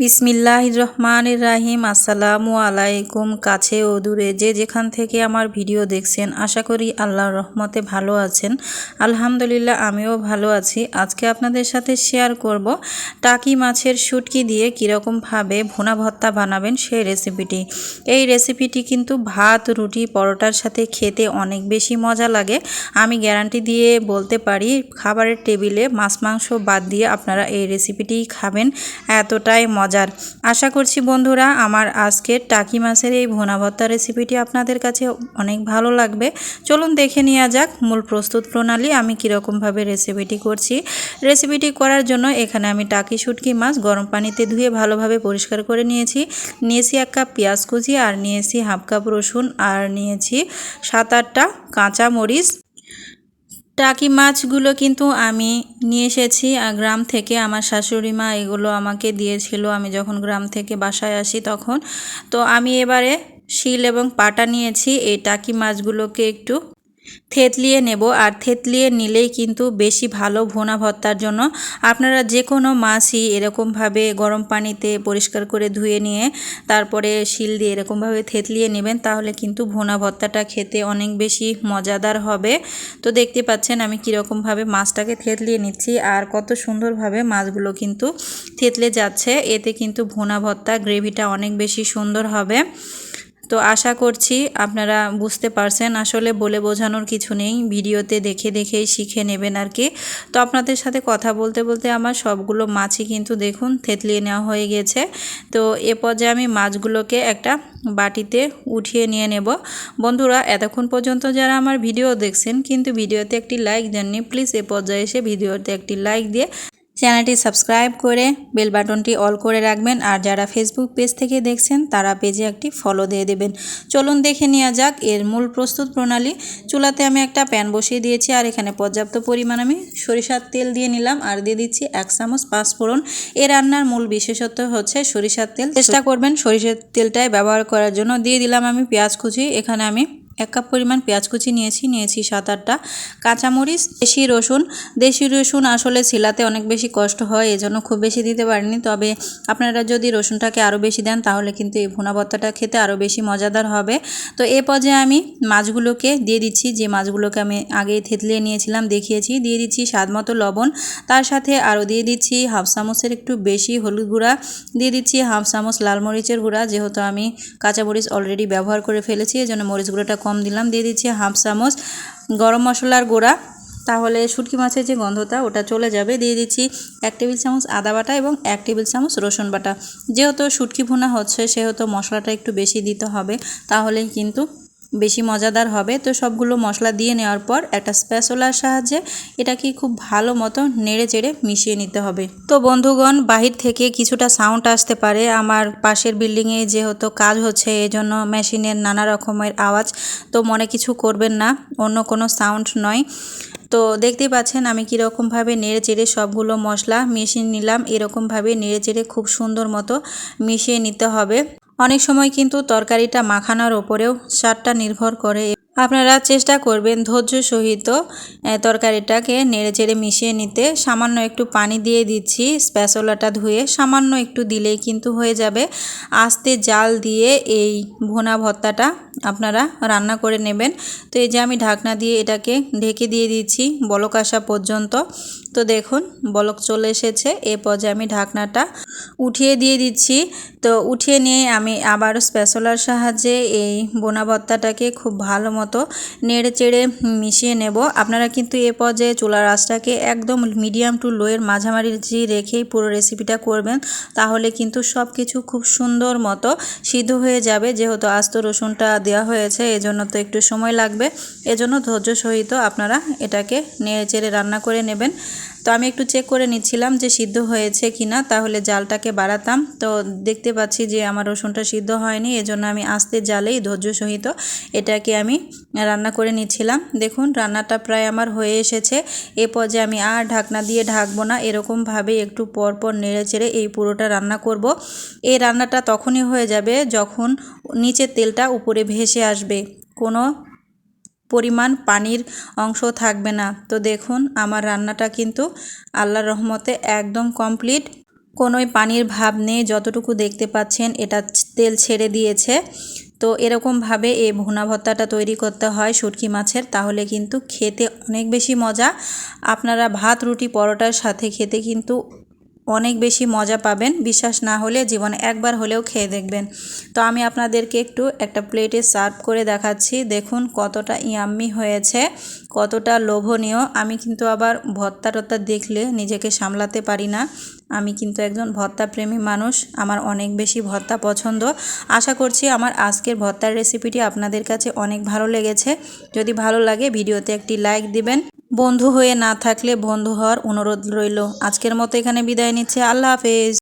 বিসমিল্লাহ রহমান রাহিম, আসসালামু আলাইকুম, কাছে ও দূরে যে যেখান থেকে আমার ভিডিও দেখছেন, আশা করি আল্লাহর রহমতে ভালো আছেন। আলহামদুলিল্লাহ, আমিও ভালো আছি। আজকে আপনাদের সাথে শেয়ার করব টাকি মাছের শুটকি দিয়ে কীরকমভাবে ভুনা ভত্তা বানাবেন সেই রেসিপিটি। এই রেসিপিটি কিন্তু ভাত, রুটি, পরোটার সাথে খেতে অনেক বেশি মজা লাগে। আমি গ্যারান্টি দিয়ে বলতে পারি, খাবারের টেবিলে মাছ, মাংস বাদ দিয়ে আপনারা এই রেসিপিটি খাবেন। এতটাই মজার। আশা করছি বন্ধুরা, আমার আজকের টাকি মাছের এই ভুনা ভর্তা রেসিপিটি আপনাদের কাছে অনেক ভালো লাগবে। চলুন দেখে নেওয়া যাক মূল প্রস্তুত প্রণালী, আমি কীরকমভাবে রেসিপিটি করছি। রেসিপিটি করার জন্য এখানে আমি টাকি শুটকি মাছ গরম পানিতে ধুয়ে ভালোভাবে পরিষ্কার করে নিয়েছি। নিয়েছি এক কাপ পেঁয়াজ কুচি, আর নিয়েছি হাফ কাপ রসুন, আর নিয়েছি সাত আটটা কাঁচা মরিচ টাকি মাছগুলো কিন্তু আমি নিয়ে এসেছি গ্রাম থেকে আমার শাশুড়ি মা এগুলো আমাকে দিয়েছিল। আমি যখন গ্রাম থেকে বাসায় আসি তখন। তো আমি এবারে শিল এবং পাটা নিয়েছি। এই টাকি মাছগুলোকে একটু থেতলিয়ে নেব, আর থেতলিয়ে নিলেই কিন্তু বেশি ভালো ভোনা ভর্তার জন্য। আপনারা যে কোনো মাছই এরকমভাবে গরম পানিতে পরিষ্কার করে ধুয়ে নিয়ে, তারপরে শিল দিয়ে এরকমভাবে থেতলিয়ে নেবেন, তাহলে কিন্তু ভোনা ভর্তাটা খেতে অনেক বেশি মজাদার হবে। তো দেখতে পাচ্ছেন আমি কীরকমভাবে মাছটাকে থেতলিয়ে নিচ্ছি, আর কত সুন্দরভাবে মাছগুলো কিন্তু থেতলে যাচ্ছে। এতে কিন্তু ভোনা ভর্তা গ্রেভিটা অনেক বেশি সুন্দর হবে। তো আশা করছি আপনারা বুঝতে পারছেন। আসলে বলে বোঝানোর কিছু নেই। ভিডিওতে দেখে দেখেই শিখে নেবেন আর কি। তো আপনাদের সাথে কথা বলতে বলতে আমার সবগুলো মাছই কিন্তু দেখুন, থেতলিয়ে নেওয়া হয়ে গেছে। তো এ পর্যায়ে আমি মাছগুলোকে একটা বাটিতে উঠিয়ে নিয়ে নেব। বন্ধুরা, এতক্ষণ পর্যন্ত যারা আমার ভিডিও দেখছেন, কিন্তু ভিডিওতে একটি লাইক দেননি, প্লিজ এ পর্যায়ে এসে ভিডিওতে একটি লাইক দিয়ে চ্যানেলটি সাবস্ক্রাইব করে বেল বাটনটি অল করে রাখবেন। আর যারা ফেসবুক পেজ থেকে দেখছেন, তারা পেজে একটি ফলো দিয়ে দেবেন। চলুন দেখে নেওয়া যাক, এর মূল প্রস্তুত প্রণালী। চুলাতে আমি একটা প্যান বসিয়ে দিয়েছি, আর এখানে পর্যাপ্ত পরিমাণ আমি সরিষার তেল দিয়ে নিলাম। আর দিয়ে দিচ্ছি এক চামচ পাঁচফোড়ন। এ রান্নার মূল বিশেষত্ব হচ্ছে সরিষার তেল। চেষ্টা করবেন সরিষার তেলটাই ব্যবহার করার জন্য। দিয়ে দিলাম আমি পেঁয়াজ কুচি। এখানে আমি এক কাপ পরিমাণ পেঁয়াজ কুচি নিয়েছি নিয়েছি সাত আটটা কাঁচামরিচ, দেশি রসুন। দেশি রসুন আসলে ছিলাতে অনেক বেশি কষ্ট হয়, এজন্য খুব বেশি দিতে পারিনি। তবে আপনারা যদি রসুনটাকে আরও বেশি দেন, তাহলে কিন্তু এই ভুনা ভর্তাটা খেতে আরও বেশি মজাদার হবে। তো এ পর্যায়ে আমি মাছগুলোকে দিয়ে দিচ্ছি, যে মাছগুলোকে আমি আগে থেতলিয়ে নিয়েছিলাম, দেখিয়েছি। দিয়ে দিচ্ছি স্বাদ মতো লবণ। তার সাথে আরও দিয়ে দিচ্ছি হাফ চামচের একটু বেশি হলুদ গুঁড়া। দিয়ে দিচ্ছি হাফ চামচ লাল মরিচের গুঁড়া, যেহেতু আমি কাঁচামরিচ অলরেডি ব্যবহার করে ফেলেছি, এজন্য মরিচ গুঁড়োটা কম দিলাম, দিয়ে দিচ্ছি হাফ চামচ গরম মশলার গুঁড়া। তাহলে শুটকি মাছের যে গন্ধটা, ওটা চলে যাবে। দিয়ে দিচ্ছি এক টেবিল চামচ আদা বাটা এবং এক টেবিল চামচ রসুন বাটা। যেহেতু শুটকি ভুনা হচ্ছে, সেহেতু মশলাটা একটু বেশি দিতে হবে, তাহলেই কিন্তু বেশি মজাদার হবে। তো সবগুলো মশলা দিয়ে নেওয়ার পর একটা স্প্যাসোলার সাহায্যে এটাকে খুব ভালো মতো নেড়ে চেড়ে মিশিয়ে নিতে হবে। তো বন্ধুগণ, বাহির থেকে কিছুটা সাউন্ড আসতে পারে। আমার পাশের বিল্ডিংয়ে যেহেতু কাজ হচ্ছে, এজন্য মেশিনের নানা রকমের আওয়াজ। তো মনে কিছু করবেন না, অন্য কোনো সাউন্ড নয়। তো দেখতেই পাচ্ছেন আমি কীরকমভাবে নেড়ে চেড়ে সবগুলো মশলা মিশিয়ে নিলাম। এরকমভাবে নেড়ে চেড়ে খুব সুন্দর মতো মিশিয়ে নিতে হবে। অনেক সময় কিন্তু তরকারিটা মাখানোর ওপরেও স্বাদটা নির্ভর করে আপনারা চেষ্টা করবেন ধৈর্য সহিত তরকারিটাকে নেড়ে চেড়ে মিশিয়ে নিতে। সামান্য একটু পানি দিয়ে দিচ্ছি স্প্যাসোলাটা ধুয়ে। সামান্য একটু দিলেই কিন্তু হয়ে যাবে। আস্তে জাল দিয়ে এই ভোনা ভত্তাটা আপনারা রান্না করে নেবেন। তো এই যে আমি ঢাকনা দিয়ে এটাকে ঢেকে দিয়ে দিচ্ছি বলক আসা পর্যন্ত। তো দেখুন, বলক চলে এসেছে। এ পর্যায়ে আমি ঢাকনাটা উঠিয়ে দিয়ে দিচ্ছি। তো উঠিয়ে নিয়ে আমি আবার স্প্যাসোলার সাহায্যে এই বোনা ভর্তাটাকে খুব ভালো মতো নেড়ে চেড়ে মিশিয়ে নেব। আপনারা কিন্তু এ পর্যায়ে চুলার আঁচটাকে একদম মিডিয়াম টু লোয়ের মাঝামাঝি রেখেই পুরো রেসিপিটা করবেন। তাহলে কিন্তু সব কিছু খুব সুন্দর মতো সিদ্ধ হয়ে যাবে। যেহেতু আস্ত রসুনটা দেওয়া হয়েছে, এজন্য তো একটু সময় লাগবে। এজন্য ধৈর্য সহিত আপনারা এটাকে নেড়ে চেড়ে রান্না করে নেবেন। তো আমি একটু চেক করে নিচ্ছিলাম যে সিদ্ধ হয়েছে কি না তাহলে জালটাকে বাড়াতাম। তো দেখতে পাচ্ছি যে আমার রসুনটা সিদ্ধ হয়নি, এজন্য আমি আস্তে জালেই ধৈর্য সহিত এটাকে আমি রান্না করে নিচ্ছিলাম। দেখুন, রান্নাটা প্রায় আমার হয়ে এসেছে। এ পর্যায়ে আমি আর ঢাকনা দিয়ে ঢাকবো না, এরকমভাবে একটু পর পর নেড়ে চেড়ে এই পুরোটা রান্না করব। এই রান্নাটা তখনই হয়ে যাবে যখন নিচের তেলটা উপরে ভেসে আসবে। কোনো পরিমাণ পানির অংশ থাকবে না। তো দেখুন, আমার রান্নাটা কিন্তু আল্লাহর রহমতে একদম কমপ্লিট। কোনোই পানির ভাব নেই, যতটুকু দেখতে পাচ্ছেন, এটা তেল ছেড়ে দিয়েছে। তো এরকমভাবে এই ভুনা ভর্তাটা তৈরি করতে হয় শুটকি মাছের, তাহলে কিন্তু খেতে অনেক বেশি মজা। আপনারা ভাত, রুটি, পরোটার সাথে খেতে কিন্তু অনেক বেশি মজা পাবেন। বিশ্বাস না হলে জীবনে একবার হলেও খেয়ে দেখবেন। তো আমি আপনাদেরকে একটু একটা প্লেটে সার্ভ করে দেখাচ্ছি। দেখুন কতটা ইয়াম্মি হয়েছে, কতটা লোভনীয়। আমি কিন্তু আবার ভত্তা টত্তা দেখলে নিজেকে সামলাতে পারি না। আমি কিন্তু একজন ভর্তা প্রেমী মানুষ, আমার অনেক বেশি ভর্তা পছন্দ। আশা করছি আমার আজকের ভর্তার রেসিপিটি আপনাদের কাছে অনেক ভালো লেগেছে। যদি ভালো লাগে, ভিডিওতে একটি লাইক দিবেন। বন্ধু হয়ে না থাকলে বন্ধু হওয়ার অনুরোধ রইল। আজকের মতো এখানে বিদায় নিচ্ছে। আল্লাহ হাফেজ।